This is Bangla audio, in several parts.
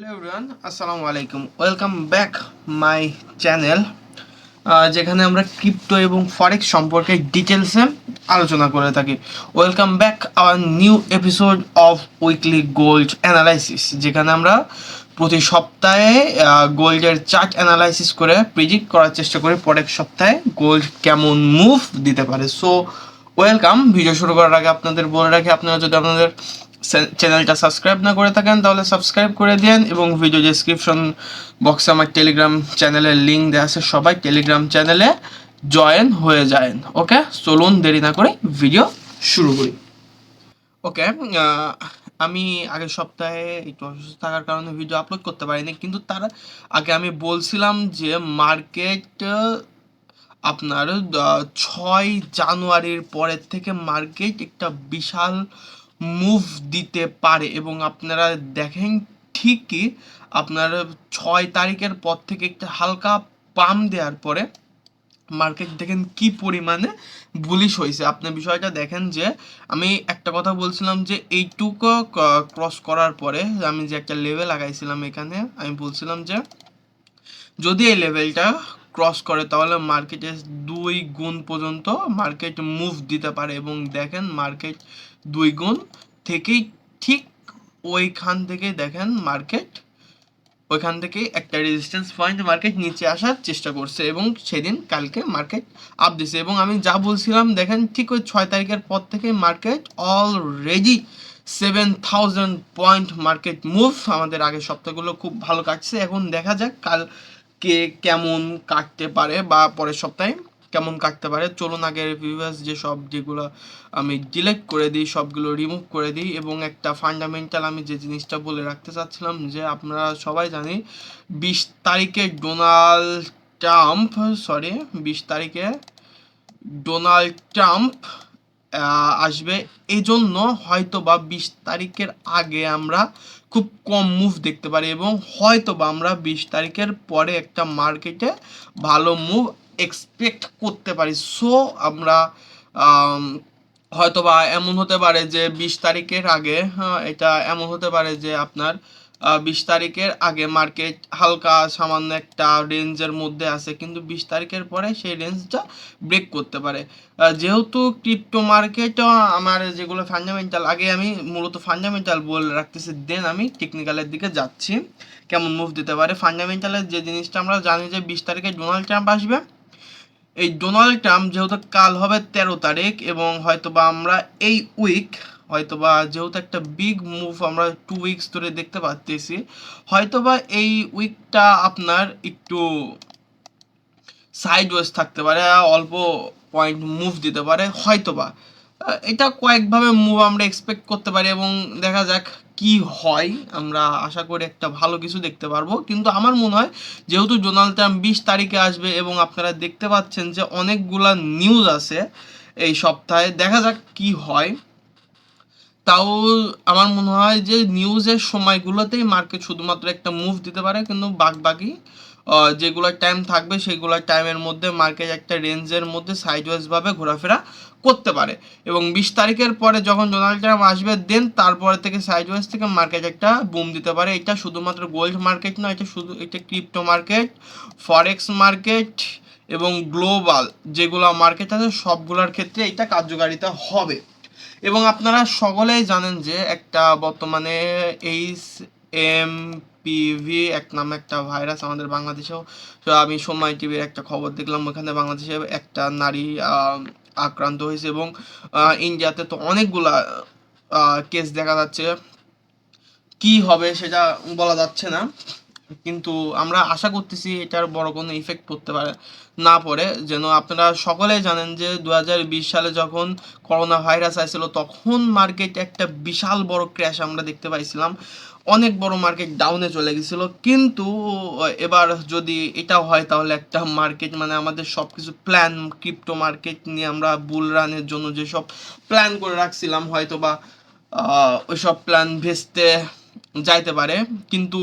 হ্যালো এভরিওয়ান আসসালামু আলাইকুম। ওয়েলকাম ব্যাক মাই চ্যানেল যেখানে আমরা ক্রিপ্টো এবং ফরেক্স সম্পর্কে ডিটেলসে আলোচনা করে থাকি। Welcome back our new episode of weekly gold analysis যেখানে আমরা প্রতি সপ্তাহে গোল্ডের চার্ট অ্যানালাইসিস করে প্রিডিক্ট করার চেষ্টা করি পরের সপ্তাহে গোল্ড কেমন মুভ দিতে পারে। সো ওয়েলকাম ভিডিও শুরু করার আগে আপনাদের বলে রাখি, আপনারা যদি আপনাদের চ্যানেলটা সাবস্ক্রাইব না করে থাকেন, তাহলে সাবস্ক্রাইব করে দিন এবং ভিডিও ডেসক্রিপশন বক্সে আমার টেলিগ্রাম চ্যানেলের লিঙ্ক দেওয়া আছে, সবাই টেলিগ্রাম চ্যানেলে জয়েন হয়ে যায় ওকে চলুন দেরি না করে ভিডিও শুরু করি। ওকে আমি আগের সপ্তাহে একটু অসুস্থ থাকার কারণে ভিডিও আপলোড করতে পারিনি, কিন্তু তার আগে আমি বলছিলাম যে মার্কেট আপনার ছয় জানুয়ারির পরের থেকে মার্কেট একটা বিশাল মুভ দিতে পারে এবং আপনারা দেখেন ঠিকই আপনার ছয় তারিখের পর থেকে একটা হালকা পাম দেওয়ার পরে মার্কেট দেখেন কি পরিমাণে বুলিশ হয়েছে। আপনি বিষয়টা দেখেন যে আমি একটা কথা বলছিলাম যে এইটুকু ক্রস করার পরে আমি যে একটা লেভেল লাগাইছিলাম এখানে, আমি বলছিলাম যে যদি এই লেভেলটা ক্রস করে তাহলে মার্কেটে দুই গুণ পর্যন্ত মার্কেট মুভ দিতে পারে এবং দেখেন মার্কেট দুই গুণ থেকেই ঠিক ওইখান থেকে দেখেন মার্কেট, ওইখান থেকে একটা রেজিস্ট্যান্স পয়েন্ট মার্কেট নিচে আসার চেষ্টা করছে এবং সেদিন কালকে মার্কেট আপ দিছে এবং আমি যা বলছিলাম দেখেন ঠিক ওই ছয় তারিখের পর থেকে market already seven thousand point market move আমাদের আগের সপ্তাহগুলো খুব ভালো কাটছে। এখন দেখা যাক কাল কে কেমন কাটতে পারে বা পরের সপ্তাহে। কেমন কাটতে পারে, চলুন আগে প্রিভিয়াস যে সব যেগুলো আমি ডিলেট করে দিই, সবগুলো রিমুভ করে দিই এবং একটা ফান্ডামেন্টাল আমি যে জিনিসটা বলে রাখতে চাচ্ছিলাম যে আপনারা সবাই জানি বিশ তারিখে ডোনাল্ড ট্রাম্প সরি বিশ তারিখে ডোনাল্ড ট্রাম্প আসবে। এই জন্য হয়তো বা বিশ তারিখের আগে আমরা খুব কম মুভ দেখতে পারি এবং হয়তো বা আমরা বিশ তারিখের পরে একটা মার্কেটে ভালো মুভ এক্সপেক্ট করতে পারি। সো আমরা আম, হয়তো বা এমন হতে পারে যে বিশ তারিখের আগে হ্যাঁ, এটা এমন হতে পারে যে আপনার বিশ তারিখের আগে মার্কেট হালকা সামান্য একটা রেঞ্জের মধ্যে আছে কিন্তু বিশ তারিখের পরে সেই রেঞ্জটা ব্রেক করতে পারে। যেহেতু ক্রিপ্টো মার্কেট আমার যেগুলো ফান্ডামেন্টাল আগে আমি মূলত ফান্ডামেন্টাল বলে রাখতেছি দেন আমি টেকনিক্যালের দিকে যাচ্ছি। কেমন মুভ দিতে পারে? ফান্ডামেন্টালের যে জিনিসটা আমরা জানি যে বিশ তারিখে ডোনাল্ড ট্রাম্প আসবে এই ডোনাল্ড ট্রাম্প যেহেতু কাল হবে তেরো তারিখ এবং হয়তোবা আমরা এই উইক হয়তোবা যেহেতু একটা বিগ মুভ আমরা টু উইকস ধরে দেখতে পাচ্তেছি হয়তোবা এই উইকটা আপনার একটু সাইড ওয়েজ থাকতে পারে, অল্প পয়েন্ট মুভ দিতে পারে, হয়তোবা। এটা কয়েকভাবে মুভ আমরা এক্সপেক্ট করতে পারি এবং দেখা যাক কি হয়, আমরা আশা করি একটা ভালো কিছু দেখতে পারব। কিন্তু আমার মনে হয়, যেহেতু ডোনাল্ড ট্রাম্প বিশ তারিখে আসবে এবং আপনারা দেখতে পাচ্ছেন যে অনেকগুলা নিউজ আছে এই সপ্তাহে, দেখা যাক কি হয়। তাও আমার মনে হয় যে নিউজের সময়গুলোতেই মার্কেট শুধুমাত্র একটা মুভ দিতে পারে, কিন্তু বাকি যেগুলো টাইম থাকবে, সেগুলো টাইমের মধ্যে মার্কেট একটা রেঞ্জের মধ্যে সাইডওয়াইজ ভাবে ঘোরাফেরা করতে পারে। এবং বিশ তারিখের পরে যখন ডোনাল্ড ট্রাম্প আসবে দেন তারপরে থেকে সাইডওয়াইজ থেকে মার্কেট একটা বুম দিতে পারে। এটা শুধুমাত্র গোল্ড মার্কেট নয়, এটা শুধু, এটা ক্রিপ্টো মার্কেট ফরেক্স মার্কেট এবং গ্লোবাল যেগুলো মার্কেট আছে, সবগুলোর ক্ষেত্রে এটা কার্যকারিতা হবে। এবং আপনারা সকলেই জানেন যে একটা বর্তমানে এইচ এম পিভি এক নামে একটা ভাইরাস আমাদের বাংলাদেশেও। আমি সময় টিভির একটা খবর দেখলাম, ওখানে বাংলাদেশে একটা নারী আক্রান্ত হয়েছে এবং ইন্ডিয়াতে তো অনেকগুলা কেস দেখা যাচ্ছে। কি হবে সেটা বলা যাচ্ছে না, কিন্তু আমরা আশা করতেছি এটার বড় কোনো ইফেক্ট পড়তে পারে, না পড়ে। যেন আপনারা সকলেই জানেন যে দু হাজার বিশ সালে যখন করোনা ভাইরাস আসছিল তখন মার্কেট একটা বিশাল বড় ক্র্যাশ আমরা দেখতে পাইছিলাম। অনেক বড় মার্কেট ডাউনে চলে গেছিল। কিন্তু, এবার যদি এটা হয়, তাহলে একটা মার্কেট মানে আমাদের সব কিছু প্ল্যান ক্রিপ্টো মার্কেট নিয়ে আমরা বুল রানের জন্য যেসব প্ল্যান করে রাখছিলাম হয়তো বা ওইসব প্ল্যান ভেস্তে যাইতে পারে। কিন্তু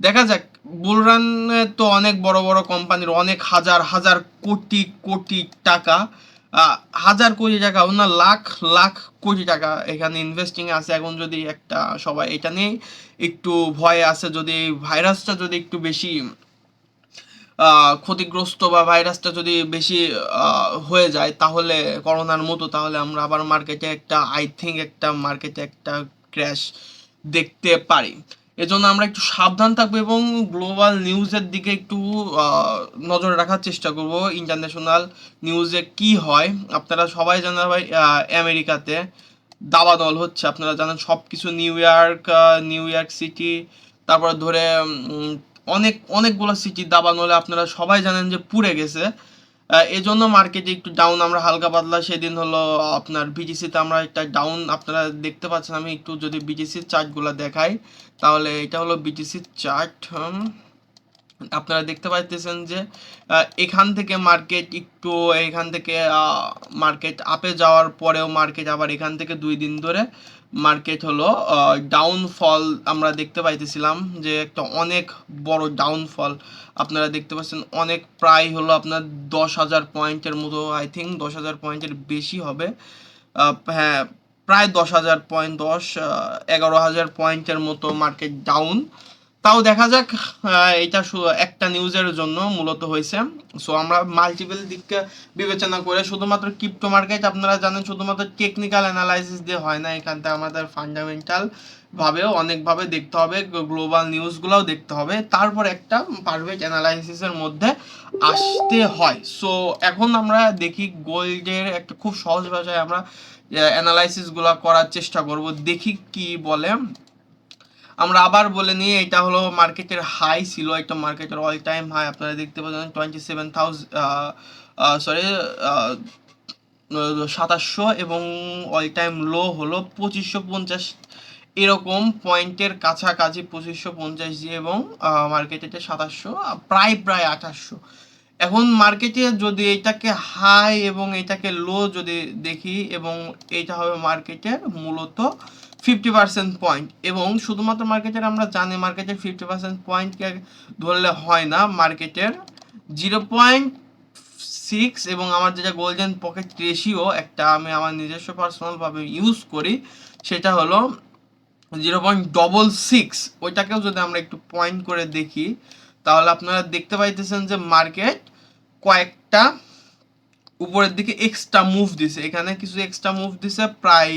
দেখা যাক বুলরানে তো অনেক বড় বড় কোম্পানির অনেক হাজার হাজার কোটি কোটি টাকা। হাজার কোটি টাকা না লাখ লাখ কোটি টাকা এখানে ইনভেস্টিং আছে। এখন যদি একটা সবাই এটা নিয়ে একটু ভয় আছে, যদি ভাইরাসটা যদি একটু বেশি ক্ষতিগ্রস্ত বা ভাইরাসটা যদি বেশি হয়ে যায়, তাহলে করোনার মতো, তাহলে আমরা আবার মার্কেটে একটা আই থিঙ্ক একটা মার্কেটে একটা ক্র্যাশ দেখতে পারি। এজন্য আমরা একটু সাবধান থাকব এবং গ্লোবাল নিউজের দিকে একটু নজর রাখার চেষ্টা করব। ইন্টারন্যাশনাল নিউজে কি হয়? আপনারা সবাই জানেন ভাই আমেরিকাতে দাবানল হচ্ছে। আপনারা জানেন সব কিছু New York New York city, তারপর ধরে অনেক, অনেকগুলো সিটি দাবানলে আপনারা সবাই জানেন যে পুড়ে গেছে। এজন্য মার্কেটে একটু ডাউন আমরা হালকা পাতলা। সেদিন হলো আপনার বিটিসিতে আমরা একটা ডাউন আপনারা দেখতে পাচ্ছেন, আমি একটু যদি বিটিসির চার্টগুলো দেখাই। তাহলে এটা হলো বিটিসির চার্ট আপনারা দেখতে পাইতেছেন যে এখান থেকে মার্কেট একটু, এখান থেকে মার্কেট আপে যাওয়ার পরেও মার্কেট আবার এখান থেকে দুই দিন ধরে মার্কেট হলো ডাউনফল আমরা দেখতে পাইতেছিলাম যে একটা অনেক বড় ডাউনফল আপনারা দেখতে পাচ্ছেন অনেক প্রায় হলো আপনার দশ হাজার পয়েন্টের মতো আই থিঙ্ক দশ হাজার পয়েন্টের বেশি হবে। হ্যাঁ প্রায় দশ হাজার পয়েন্ট দশ এগারো হাজার পয়েন্টের মতো মার্কেট ডাউন তাও দেখা যাক এটা একটা নিউজের জন্য মূলত হয়েছে। সো আমরা মাল্টিপল দিককে বিবেচনা করে শুধুমাত্র ক্রিপ্টো মার্কেট আপনারা জানেন শুধুমাত্র টেকনিক্যাল অ্যানালাইসিস দিয়ে হয় না, এখানটা আমাদের ফান্ডামেন্টাল ভাবেও অনেকভাবে দেখতে হবে গ্লোবাল নিউজগুলোও দেখতে হবে। তারপর একটা পারফেক্ট অ্যানালাইসিসের মধ্যে আসতে হয়। সো এখন আমরা দেখি গোল্ডের একটা খুব সহজ ভাষায় আমরা অ্যানালাইসিসগুলো করার চেষ্টা করব, দেখি কি বলে। আমরা আবার বলে নিই, এটা হলো মার্কেটের হাই ছিল, একটা মার্কেটের অল টাইম হাই আপনারা দেখতে পাচ্ছেন টোয়েন্টি সেভেন সরি সাতাশশো এবং অল টাইম লো হলো পঁচিশশো পঞ্চাশ। এরকম পয়েন্টের কাছাকাছি পঁচিশশো পঞ্চাশ দিয়ে এবং মার্কেটে সাতাশশো প্রায় প্রায় আঠাশশো। এখন মার্কেটে যদি এটাকে হাই এবং এটাকে লো যদি দেখি এবং এটা হবে মার্কেটের মূলত ফিফটি পার্সেন্ট পয়েন্ট এবং শুধুমাত্র মার্কেটের আমরা জানি মার্কেটের ফিফটি পার্সেন্ট পয়েন্টকে ধরলে হয় না মার্কেটের জিরো পয়েন্ট সিক্স এবং আমার যেটা গোল্ডেন পকেট রেশিও একটা আমি আমার নিজস্ব পার্সোনালভাবে ইউজ করি, সেটা হলো জিরো পয়েন্ট ডবল সিক্স ওইটাকেও যদি আমরা একটু পয়েন্ট করে দেখি, তাহলে আপনারা দেখতে পাইতেছেন যে মার্কেট কয়েকটা উপরের দিকে এক্সট্রা মুভ দিছে। এখানে কিছু এক্সট্রা মুভ দিছে প্রায়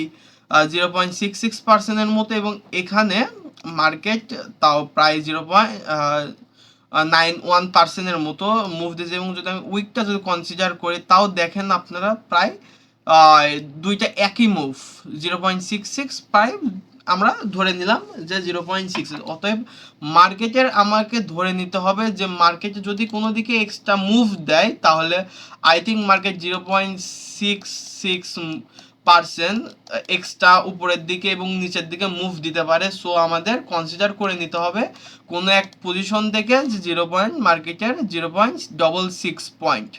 জিরো পয়েন্ট সিক্স সিক্স পার্সেন্টের মতো এবং এখানে মার্কেট তাও প্রায় জিরো পয়েন্ট নাইন ওয়ান পার্সেন্টের মতো মুভ দিয়েছে এবং যদি আমি উইকটা যদি কনসিডার করি, তাও দেখেন আপনারা প্রায় দুইটা একই move zero point six six প্রায় আমরা ধরে নিলাম যে জিরো পয়েন্ট সিক্স অতএব মার্কেটের আমাকে ধরে নিতে হবে যে মার্কেটে যদি কোনো দিকে এক্সট্রা মুভ দেয়, তাহলে I think market zero point six six percent extra উপরের দিকে এবং নিচের দিকে মুভ দিতে পারে। সো আমাদের কনসিডার করে নিতে হবে কোনো এক পজিশন থেকে যে জিরো পয়েন্ট মার্কেটের zero point double six point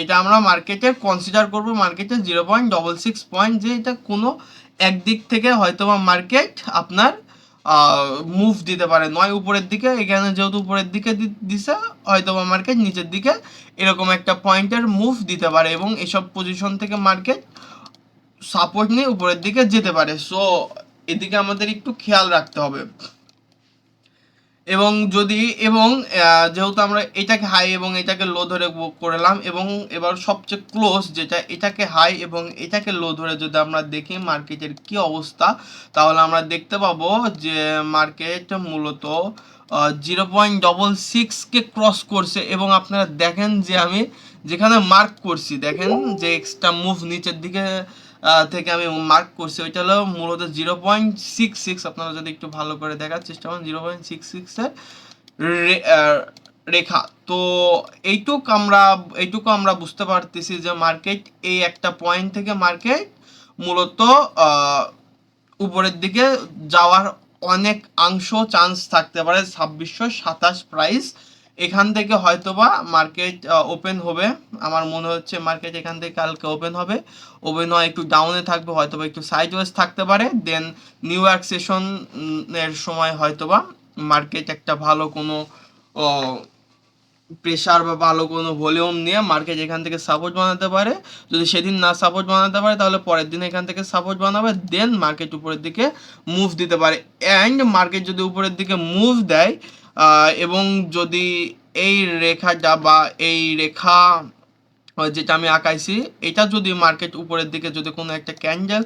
এটা আমরা মার্কেটে কনসিডার করব মার্কেটে zero point double six point যে এটা কোনো একদিক থেকে হয়তোবা মার্কেট আপনার মুভ দিতে পারে। নয় উপরের দিকে, এখানে যেহেতু উপরের দিকে দিছে, হয়তোবা মার্কেট নিচের দিকে এরকম একটা পয়েন্টের মুভ দিতে পারে এবং এসব পজিশন থেকে মার্কেট সাপোর্ট নিয়ে উপরের দিকে যেতে পারে। সো এদিকে আমাদের একটু খেয়াল রাখতে হবে। এবং যদি, এবং যেহেতু আমরা এটাকে হাই এবং এটাকে লো ধরে করলাম, এবং এবার সবচেয়ে ক্লোজ যেটা, এটাকে হাই এবং এটাকে লো ধরে যদি আমরা দেখি মার্কেটের কি অবস্থা, তাহলে আমরা দেখতে পাবো যে মার্কেট মূলত জিরো পয়েন্ট ডবল সিক্সকে ক্রস করছে, এবং আপনারা দেখেন যে আমি যেখানে মার্ক করছি, দেখেন যে এক্সট্রা মুভ নিচের দিকে থেকে আমি মার্ক করছি, ওইটা হলো মূলত জিরো পয়েন্ট সিক্স সিক্স আপনারা যদি একটু ভালো করে দেখার চেষ্টা করেন জিরো পয়েন্ট সিক্স সিক্সের রেখা। তো এইটুক আমরা, এইটুকু আমরা বুঝতে পারতেছি যে মার্কেট এই একটা পয়েন্ট থেকে মার্কেট মূলত উপরের দিকে যাওয়ার অনেক অংশ চান্স থাকতে পারে, ছাব্বিশশো সাতাশ প্রাইস এখান থেকে হয়তোবা মার্কেট ওপেন হবে। আমার মনে হচ্ছে মার্কেট এখান থেকে কালকে ওপেন হবে। ওপেন হয় একটু ডাউনে থাকবে, হয়তোবা একটু সাইডওয়েজ থাকতে পারে। দেন নিউ ইয়র্ক সেশন এর সময় হয়তোবা মার্কেট একটা ভালো কোনো প্রেশার বা ভালো কোনো ভলিউম নিয়ে মার্কেট এখান থেকে সাপোর্ট বানাতে পারে। যদি সেদিন না সাপোর্ট বানাতে পারে, তাহলে পরের দিন এখান থেকে সাপোর্ট বানাবে। দেন মার্কেট উপরের দিকে মুভ দিতে পারে। অ্যান্ড মার্কেট যদি উপরের দিকে মুভ দেয় এবং যদি এই রেখাটা বা এই রেখা যেটা আমি আঁকাইছি, এটা যদি মার্কেট উপরের দিকে যদি কোনো একটা ক্যান্ডেল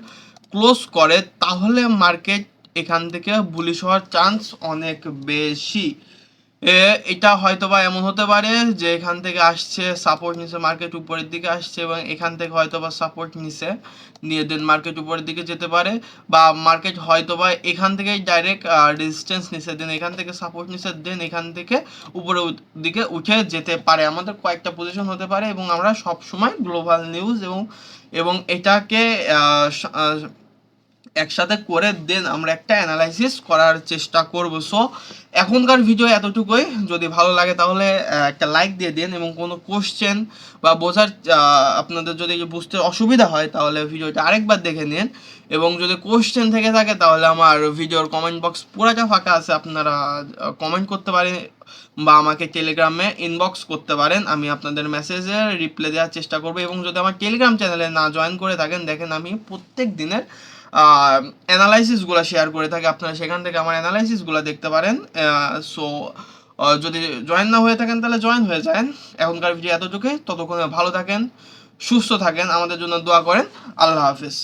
ক্লোজ করে, তাহলে মার্কেট এখান থেকে বুলিশ হওয়ার চান্স অনেক বেশি। এটা হয়তো বা এমন হতে পারে যে এখান থেকে আসছে সাপোর্ট নিচে মার্কেট উপরের দিকে আসছে এবং এখান থেকে হয়তো বা সাপোর্ট নিচে নিয়ে দেন মার্কেট উপরের দিকে যেতে পারে বা মার্কেট হয়তো বা এখান থেকেই ডাইরেক্ট রেজিস্ট্যান্স নিচে দেন এখান থেকে সাপোর্ট নিচে দেন এখান থেকে উপরে দিকে উঠে যেতে পারে। আমাদের কয়েকটা পজিশন হতে পারে এবং আমরা সব সময় গ্লোবাল নিউজ এবং এবং এটাকে একসাথে করে দেন আমরা একটা অ্যানালাইসিস করার চেষ্টা করব। সো এখনকার ভিডিও এতটুকুই। যদি ভালো লাগে তাহলে একটা লাইক দিয়ে দিন এবং কোনো কোশ্চেন বা বোঝার আপনাদের যদি বুঝতে অসুবিধা হয় তাহলে ভিডিওটা আরেকবার দেখে নিন। এবং যদি কোশ্চেন থেকে থাকে তাহলে আমার ভিডিওর কমেন্ট বক্স পুরাটা ফাঁকা আছে। আপনারা কমেন্ট করতে পারেন বা আমাকে টেলিগ্রামে ইনবক্স করতে পারেন। আমি আপনাদের মেসেজে রিপ্লাই দেওয়ার চেষ্টা করব। এবং যদি আমার টেলিগ্রাম চ্যানেলে না জয়েন করে থাকেন, দেখেন আমি প্রত্যেক দিনের অ্যানালাইসিসগুলো শেয়ার করে থাকি। আপনারা সেখান থেকে আমার অ্যানালাইসিসগুলো দেখতে পারেন। সো যদি জয়েন না হয়ে থাকেন, তাহলে জয়েন হয়ে যান। এখনকার ভিডিও এতটুকুই। ততক্ষণে ভালো থাকেন, সুস্থ থাকেন। আমাদের জন্য দোয়া করেন। আল্লাহ হাফিজ।